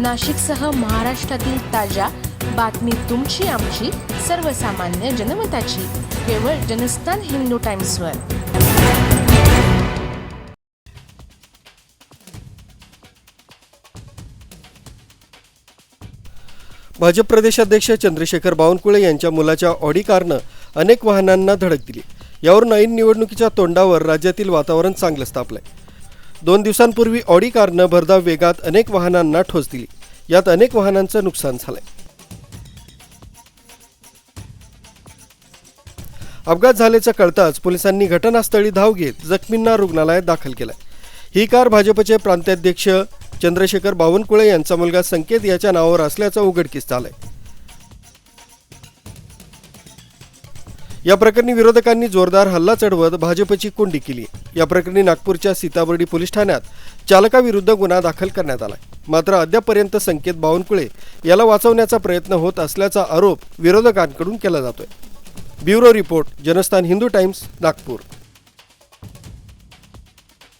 नाशिकसह महाराष्ट्रातील ताज्या बातमी तुमची आमची सर्वसामान्य जनमताची. केवळ जनस्थान हिंदू टाइम्सवर. भाजप प्रदेशाध्यक्ष चंद्रशेखर बावनकुळे यांच्या मुलाच्या ऑडी कारनं अनेक वाहनांना धडक दिली. यावरून ऐन निवडणुकीच्या तोंडावर राज्यातील वातावरण चांगलंच तापलंय दोन दिवसांपूर्वी ऑडी कारनं भरधाव वेगात अनेक वाहनांना ठोस दिली. यात अनेक वाहनांचं नुकसान झालंय. अपघात झाल्याचं कळताच पोलिसांनी घटनास्थळी धाव घेत जखमींना रुग्णालयात दाखल केलाय. ही कार भाजपचे प्रांताध्यक्ष चंद्रशेखर बावनकुळे यांचा मुलगा संकेत याच्या नावावर असल्याचं उघडकीस झालंय या प्रकरणी विरोधकांनी जोरदार हल्ला चढवत भाजपची कोंडी केली. या प्रकरणी नागपूरच्या सीताबर्डी पोलीस ठाण्यात चालकाविरुद्ध गुन्हा दाखल करण्यात आला. मात्र अद्यापर्यंत संकेत बावनकुळे याला वाचवण्याचा प्रयत्न होत असल्याचा आरोप विरोधकांकडून केला जातोय. Bureau report Janasthan Hindu times Nagpur.